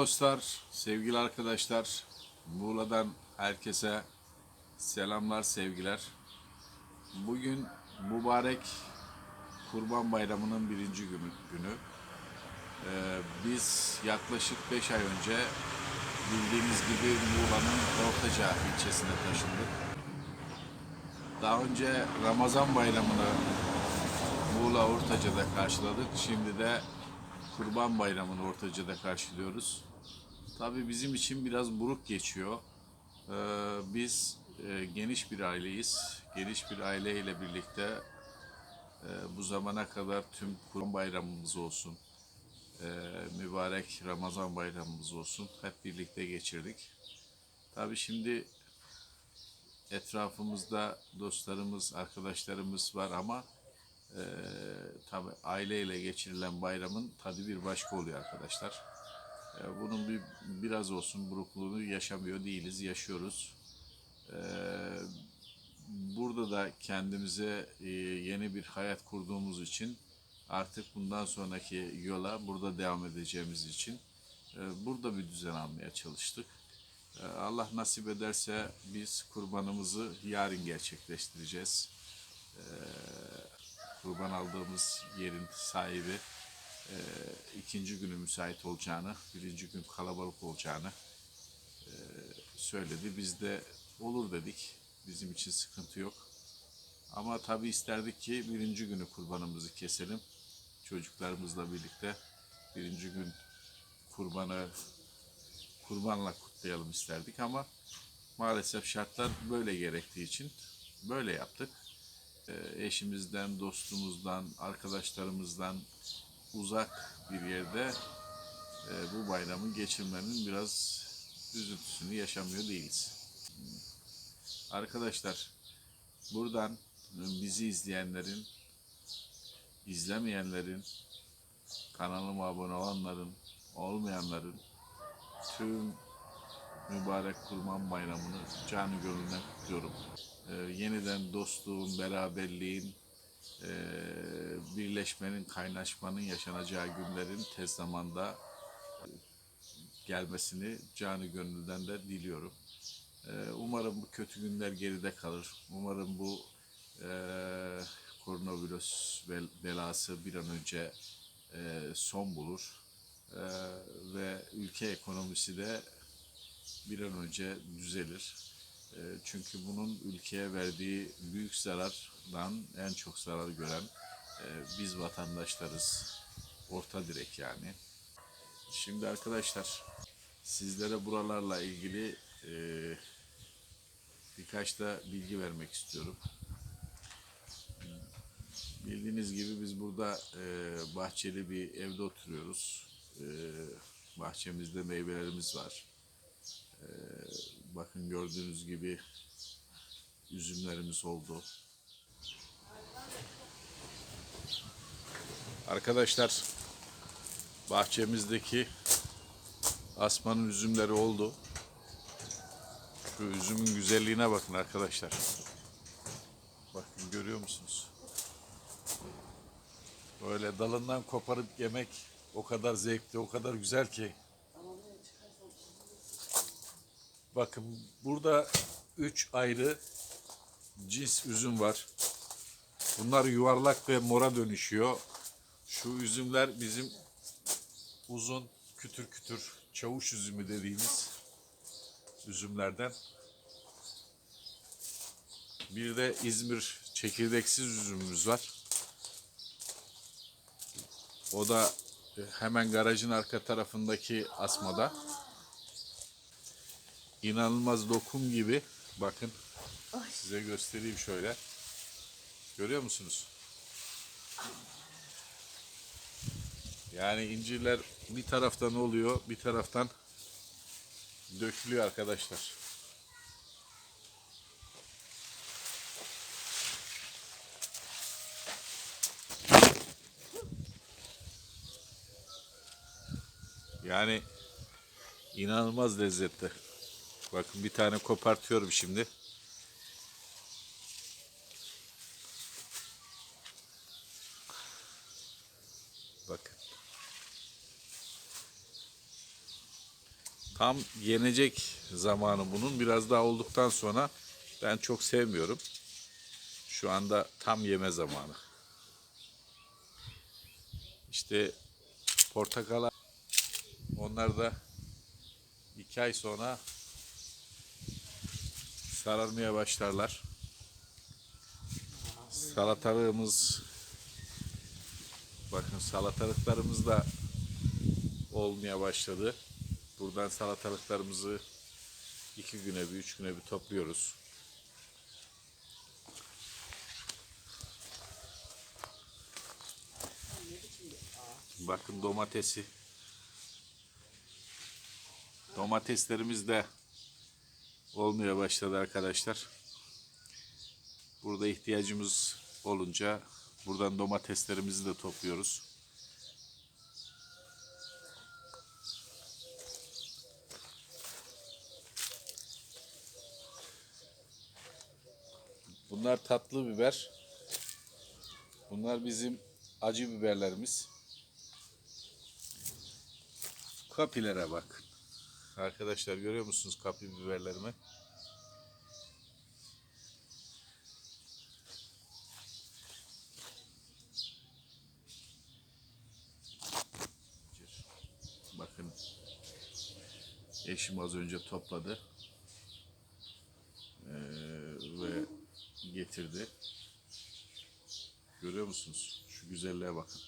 dostlar, sevgili arkadaşlar, Muğla'dan herkese selamlar, sevgiler. Bugün mübarek Kurban Bayramı'nın birinci günü. Ee, biz yaklaşık 5 ay önce bildiğiniz gibi Muğla'nın Ortaca ilçesine taşındık. Daha önce Ramazan Bayramı'nı Muğla Ortaca'da karşıladık. Şimdi de Kurban Bayramı'nı Ortaca'da karşılıyoruz. Tabii bizim için biraz buruk geçiyor. Ee, biz e, geniş bir aileyiz. Geniş bir aileyle birlikte e, bu zamana kadar tüm Kurban Bayramımız olsun, e, mübarek Ramazan Bayramımız olsun hep birlikte geçirdik. Tabii şimdi etrafımızda dostlarımız, arkadaşlarımız var ama tabii aileyle geçirilen bayramın tadı bir başka oluyor arkadaşlar. E, bunun bir biraz olsun burukluğunu yaşamıyor değiliz, yaşıyoruz. E, burada da kendimize e, yeni bir hayat kurduğumuz için artık bundan sonraki yola burada devam edeceğimiz için burada bir düzen almaya çalıştık. Allah nasip ederse biz kurbanımızı yarın gerçekleştireceğiz. Kurban aldığımız yerin sahibi e, ikinci günü müsait olacağını, birinci gün kalabalık olacağını e, söyledi. Biz de olur dedik. Bizim için sıkıntı yok. Ama tabii isterdik ki birinci günü kurbanımızı keselim. Çocuklarımızla birlikte birinci gün kurbanı kurbanla kutlayalım isterdik ama maalesef şartlar böyle gerektiği için böyle yaptık. Ee, Eşimizden, dostumuzdan, arkadaşlarımızdan uzak bir yerde e, bu bayramı geçirmenin biraz üzüntüsünü yaşamıyor değiliz. Arkadaşlar buradan bizi izleyenlerin, izlemeyenlerin, kanalıma abone olanların, olmayanların tüm mübarek Kurban Bayramı'nı canı gönülden kutluyorum. Ee, yeniden dostluğun, beraberliğin, e, birleşmenin, kaynaşmanın yaşanacağı günlerin tez zamanda e, gelmesini canı gönülden de diliyorum. Ee, umarım bu kötü günler geride kalır. Umarım bu e, koronavirüs bel- belası bir an önce e, son bulur. E, ve ülke ekonomisi de bir an önce düzelir. E, çünkü bunun ülkeye verdiği büyük zarardan en çok zarar gören e, biz vatandaşlarız. Orta direk yani. Şimdi arkadaşlar sizlere buralarla ilgili e, birkaç da bilgi vermek istiyorum. Bildiğiniz gibi biz burada e, bahçeli bir evde oturuyoruz. Bahçemizde meyvelerimiz var. Bakın gördüğünüz gibi üzümlerimiz oldu. Arkadaşlar bahçemizdeki asmanın üzümleri oldu. Şu üzümün güzelliğine bakın arkadaşlar. Bakın görüyor musunuz? Böyle dalından koparıp yemek o kadar zevkli, o kadar güzel ki. Bakın burada üç ayrı cins üzüm var. Bunlar yuvarlak ve mora dönüşüyor. Şu üzümler bizim uzun kütür kütür çavuş üzümü dediğimiz üzümlerden. Bir de İzmir çekirdeksiz üzümümüz var. O da hemen garajın arka tarafındaki asmada. İnanılmaz lokum gibi. Bakın size göstereyim şöyle. Görüyor musunuz? Yani incirler bir taraftan oluyor, bir taraftan dökülüyor arkadaşlar. Yani inanılmaz lezzetli. Bakın bir tane kopartıyorum şimdi. Bakın. Tam yenecek zamanı bunun. Biraz daha olduktan sonra ben çok sevmiyorum. Şu anda tam yeme zamanı. İşte portakala onlar da iki ay sonra sararmaya başlarlar. Salatalığımız bakın salatalıklarımız da olmaya başladı. Buradan salatalıklarımızı iki güne bir, üç güne bir topluyoruz. Bakın domatesi. Domateslerimiz de olmaya başladı arkadaşlar. Burada ihtiyacımız olunca buradan domateslerimizi de topluyoruz. Bunlar tatlı biber. Bunlar bizim acı biberlerimiz. Kapilere bak. Arkadaşlar görüyor musunuz kapi biberlerimi? Bakın eşim az önce topladı Ee, ve getirdi. Görüyor musunuz? Şu güzelliğe bakın.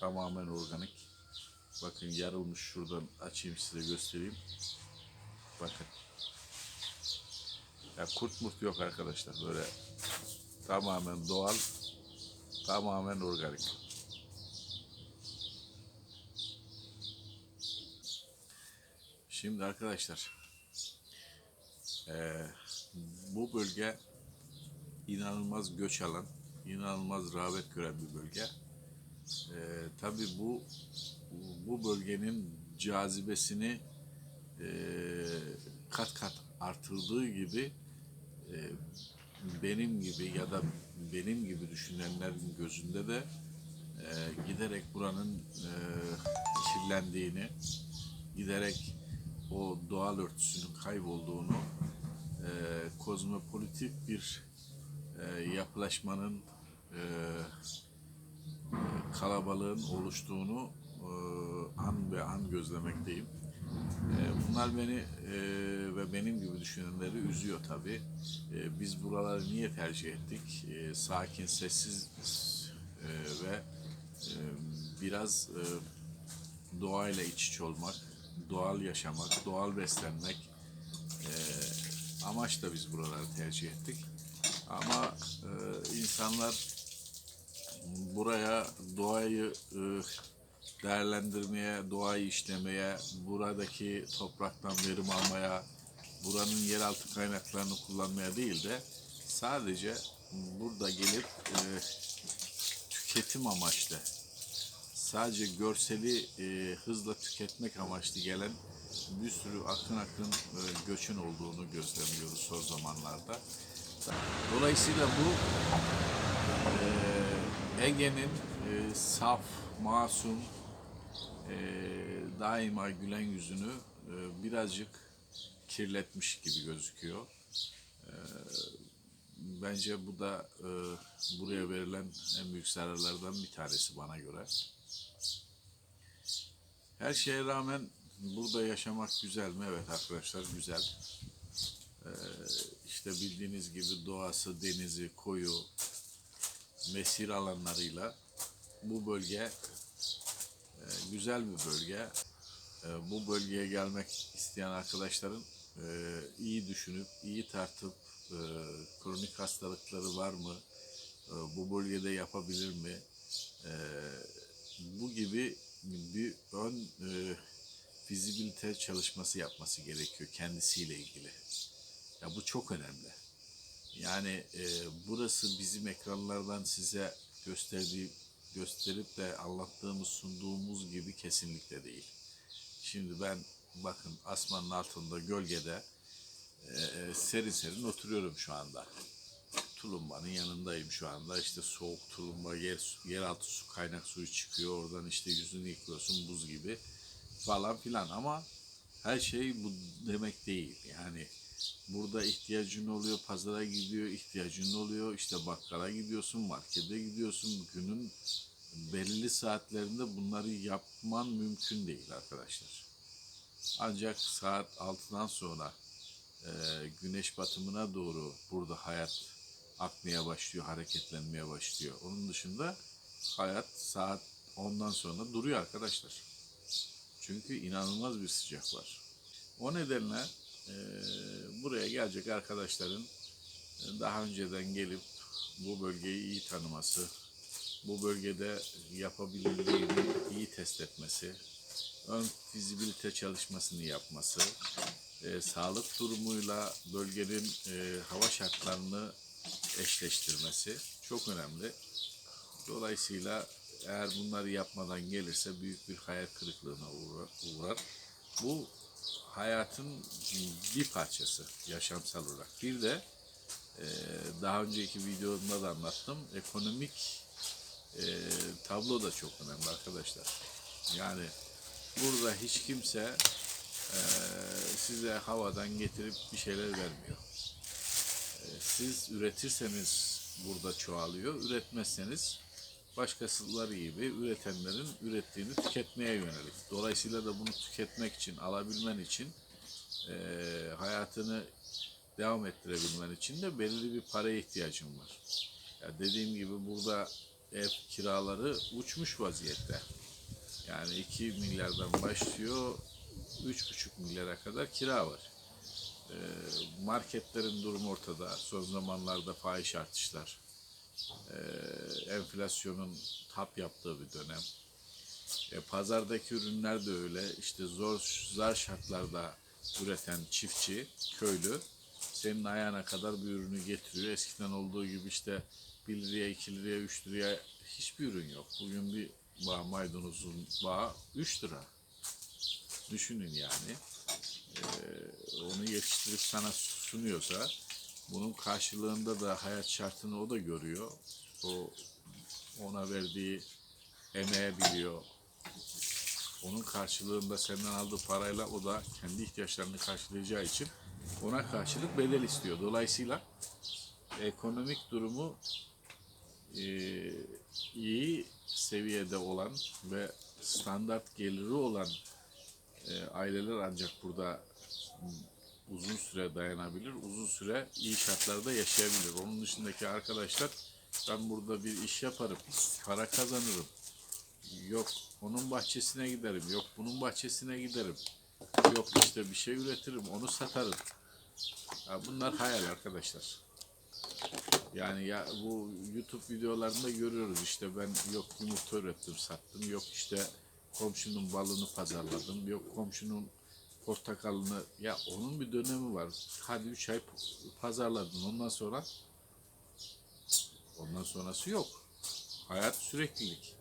Tamamen organik. Bakın yarılmış şuradan açayım size göstereyim. Bakın. Ya kurt murt yok arkadaşlar. Böyle tamamen doğal, tamamen organik. Şimdi arkadaşlar eee, bu bölge inanılmaz göç alan, inanılmaz rağbet gören bir bölge. Eee tabii bu bu bölgenin cazibesini eee, kat kat artırdığı gibi eee, benim gibi ya da benim gibi düşünenlerin gözünde de eee, giderek buranın eee, kirlendiğini, giderek o doğal örtüsünün kaybolduğunu, eee kozmopolitik bir eee, yapılaşmanın eee, kalabalığın oluştuğunu e, an ve an gözlemekteyim. E, bunlar beni e, ve benim gibi düşünenleri üzüyor tabii. E, biz buraları niye tercih ettik? E, sakin, sessiz e, ve e, biraz e, doğayla iç içe olmak, doğal yaşamak, doğal beslenmek e, amaçla biz buraları tercih ettik. Ama e, insanlar buraya doğayı e, değerlendirmeye, doğayı işlemeye, buradaki topraktan verim almaya, buranın yeraltı kaynaklarını kullanmaya değil de sadece burada gelip e, tüketim amaçlı, sadece görseli e, hızla tüketmek amaçlı gelen bir sürü akın akın e, göçün olduğunu gözlemliyoruz son zamanlarda. Dolayısıyla bu ee, Ege'nin e, saf, masum, e, daima gülen yüzünü e, birazcık kirletmiş gibi gözüküyor. E, bence bu da e, buraya verilen en büyük zararlardan bir tanesi bana göre. Her şeye rağmen burada yaşamak güzel mi? Evet arkadaşlar güzel. E, işte bildiğiniz gibi doğası, denizi, koyu, mesir alanlarıyla bu bölge güzel bir bölge. E, bu bölgeye gelmek isteyen arkadaşların e, iyi düşünüp, iyi tartıp e, kronik hastalıkları var mı, e, bu bölgede yapabilir mi, bu gibi bir ön fizibilite çalışması yapması gerekiyor kendisiyle ilgili. Ya bu çok önemli. Yani e, burası bizim ekranlardan size gösterdiği gösterip de anlattığımız, sunduğumuz gibi kesinlikle değil. Şimdi ben bakın asmanın altında gölgede e, e, serin serin oturuyorum şu anda. Tulumbanın yanındayım şu anda. İşte soğuk tulumba, yer, yeraltı su, kaynak suyu çıkıyor. Oradan işte yüzünü yıkıyorsun buz gibi falan filan ama her şey bu demek değil. Yani burada ihtiyacın oluyor, pazara gidiyor, ihtiyacın oluyor, işte bakkala gidiyorsun, markete gidiyorsun. Günün belirli saatlerinde bunları yapman mümkün değil arkadaşlar. Ancak saat 6'dan sonra e, güneş batımına doğru burada hayat akmaya başlıyor, hareketlenmeye başlıyor. Onun dışında hayat saat 10'dan sonra duruyor arkadaşlar. Çünkü inanılmaz bir sıcak var. O nedenle buraya gelecek arkadaşların e, daha önceden gelip bu bölgeyi iyi tanıması, bu bölgede yapabilirliğini iyi test etmesi, ön fizibilite çalışmasını yapması, e, sağlık durumuyla bölgenin e, hava şartlarını eşleştirmesi çok önemli. Dolayısıyla eğer bunları yapmadan gelirse büyük bir hayal kırıklığına uğra- uğrar. Bu hayatın bir parçası yaşamsal olarak. Bir de e, daha önceki videomda da anlattım. Ekonomik e, tablo da çok önemli arkadaşlar. Yani burada hiç kimse e, size havadan getirip bir şeyler vermiyor. E, siz üretirseniz burada çoğalıyor, üretmezseniz başkasıları gibi üretenlerin ürettiğini tüketmeye yönelik. Dolayısıyla da bunu tüketmek için, alabilmen için, e, hayatını devam ettirebilmen için de belirli bir paraya ihtiyacın var. Ya dediğim gibi burada ev kiraları uçmuş vaziyette. Yani 2 milyardan başlıyor, 3,5 milyara kadar kira var. E, marketlerin durumu ortada. Son zamanlarda fahiş artışlar, e, enflasyonun tap yaptığı bir dönem. E, pazardaki ürünler de öyle. İşte zor zar şartlarda üreten çiftçi, köylü senin ayağına kadar bir ürünü getiriyor. Eskiden olduğu gibi işte 1 liraya, 2 liraya, 3 liraya hiçbir ürün yok. Bugün bir bağ maydanozun bağı 3 lira. Düşünün yani. E, onu yetiştirip sana sunuyorsa bunun karşılığında da hayat şartını o da görüyor. O ona verdiği emeğe biliyor. Onun karşılığında senden aldığı parayla o da kendi ihtiyaçlarını karşılayacağı için ona karşılık bedel istiyor. Dolayısıyla ekonomik durumu e, iyi seviyede olan ve standart geliri olan e, aileler ancak burada uzun süre dayanabilir, uzun süre iyi şartlarda yaşayabilir. Onun dışındaki arkadaşlar ben burada bir iş yaparım, para kazanırım. Yok onun bahçesine giderim, yok bunun bahçesine giderim. Yok işte bir şey üretirim, onu satarım. Ya bunlar hayal arkadaşlar. Yani ya bu YouTube videolarında görüyoruz işte ben yok yumurta ürettim sattım yok işte komşunun balını pazarladım yok komşunun portakalını ya onun bir dönemi var. Hadi 3 ay pazarladın ondan sonra ondan sonrası yok. Hayat süreklilik.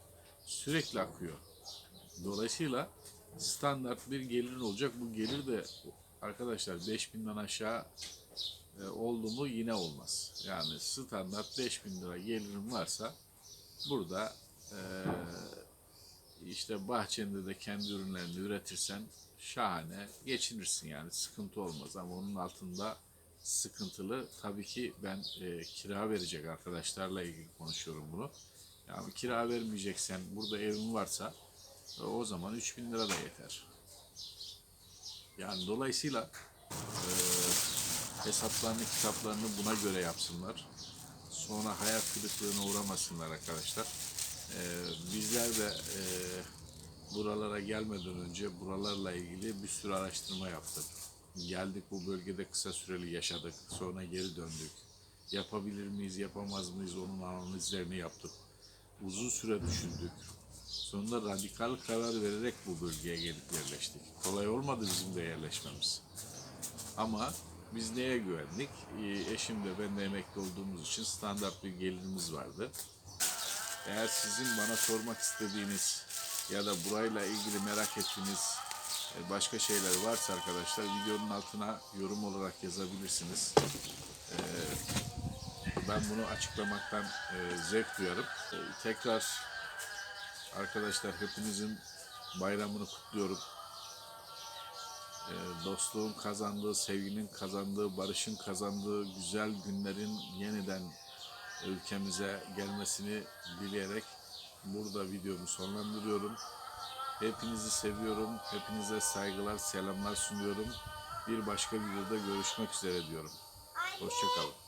Sürekli akıyor. Dolayısıyla standart bir gelirin olacak. Bu gelir de arkadaşlar 5000'den aşağı e, oldu mu yine olmaz. Yani standart 5000 lira gelirim varsa burada e, işte bahçende de kendi ürünlerini üretirsen şahane geçinirsin yani sıkıntı olmaz ama onun altında sıkıntılı tabii ki ben e, kira verecek arkadaşlarla ilgili konuşuyorum bunu. Yani kira vermeyeceksen burada evin varsa e, o zaman 3000 lira da yeter. Yani dolayısıyla e, hesaplarını kitaplarını buna göre yapsınlar. Sonra hayat kırıklığına uğramasınlar arkadaşlar. E, bizler de e, buralara gelmeden önce buralarla ilgili bir sürü araştırma yaptık. Geldik bu bölgede kısa süreli yaşadık. Sonra geri döndük. Yapabilir miyiz, yapamaz mıyız onun analizlerini yaptık. Uzun süre düşündük. Sonunda radikal karar vererek bu bölgeye gelip yerleştik. Kolay olmadı bizim de yerleşmemiz. Ama biz neye güvendik? Ee, Eşim de ben de emekli olduğumuz için standart bir gelirimiz vardı. Eğer sizin bana sormak istediğiniz ya da burayla ilgili merak ettiğiniz e, başka şeyler varsa arkadaşlar videonun altına yorum olarak yazabilirsiniz. Ee, Ben bunu açıklamaktan e, zevk duyarım. E, Tekrar arkadaşlar hepinizin bayramını kutluyorum. e, dostluğun kazandığı, sevginin kazandığı, barışın kazandığı güzel günlerin yeniden ülkemize gelmesini dileyerek burada videomu sonlandırıyorum. Hepinizi seviyorum. Hepinize saygılar, selamlar sunuyorum. Bir başka videoda görüşmek üzere diyorum. Hoşçakalın.